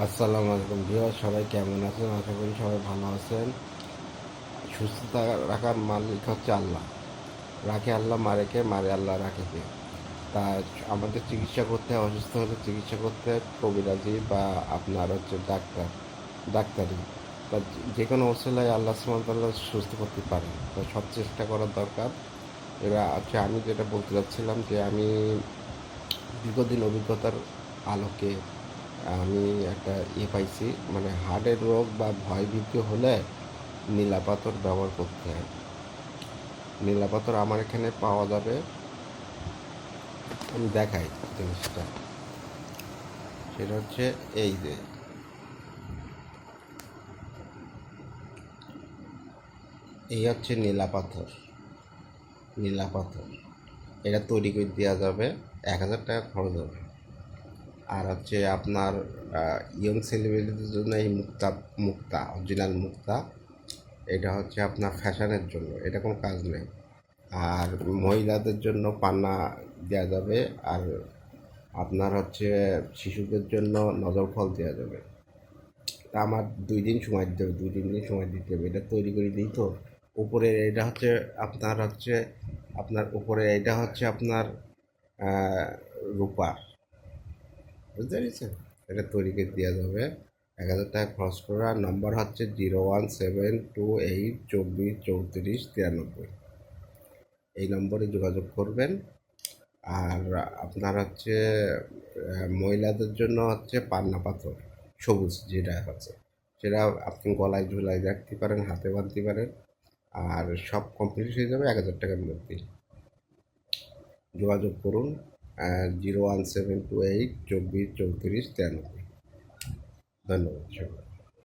আসসালামু আলাইকুম ভিউয়ার সবাই কেমন আছেন? আশা করি সবাই ভালো আছেন। সুস্থতা রাখার মালিক হচ্ছে আল্লাহ। রাখে আল্লাহ মারেকে মারে আল্লাহ রাখেকে তা আমাদের চিকিৎসা করতে, অসুস্থ হলে চিকিৎসা করতে কবিরাজি বা আপনার হচ্ছে ডাক্তার, ডাক্তারি। তা যে কোনো অবস্থায় আল্লাহ সুমতাল্লাহ সুস্থ করতে পারেন তো সব চেষ্টা করার দরকার। এবার হচ্ছে আমি যেটা বলতে চাচ্ছিলাম যে আমি দীর্ঘদিন অভিজ্ঞতার আলোকে আমি একটা ইয়ে পাইছি মানে হার্টের রোগ বা ভয় ভীতি হলে নীলাপাথর ব্যবহার করতে হয়। নীলাপাথর আমার এখানে পাওয়া যাবে। আমি দেখাই জিনিসটা। সেটা হচ্ছে এই যে। এই হচ্ছে নীলাপাথর। নীলাপাথর। এটা তৈরি করে দেওয়া যাবে। এক হাজার টাকা খরচ হবে। আর হচ্ছে আপনার ইয়ং ছেলেমেয়েদের জন্য এই মুক্তা মুক্তা অরিজিনাল মুক্তা, এটা হচ্ছে আপনার ফ্যাশনের জন্য, এটা কোনো কাজ নেই। আর মহিলাদের জন্য পান্না দেওয়া যাবে, আর আপনার হচ্ছে শিশুদের জন্য নজর ফল দেওয়া যাবে। তা আমার দুই দিন সময় দিতে হবে, দুই, তিন দিন সময় দিতে হবে, এটা তৈরি করে দিই তো। উপরে এটা হচ্ছে আপনার হচ্ছে, আপনার উপরে এটা হচ্ছে আপনার রূপার বুঝতে পেরেছেন? এটা তৈরি করে দেওয়া যাবে। এক হাজার টাকা খরচ করে আর নম্বর হচ্ছে zero one seven two eight চব্বিশ চৌত্রিশ তিরানব্বই। এই নম্বরে যোগাযোগ করবেন। আর আপনার হচ্ছে মহিলাদের জন্য হচ্ছে পান্না পাথর, সবুজ যেটা হচ্ছে সেটা আপনি গলায় ঝুলাই রাখতে পারেন, হাতে বাঁধতে পারেন। আর সব কমপ্লিট হয়ে যাবে এক হাজার টাকার মধ্যে। যোগাযোগ করুন। Zero one seven two eight চব্বিশ চৌত্রিশ তিরানব্বই ধন্যবাদ সবাই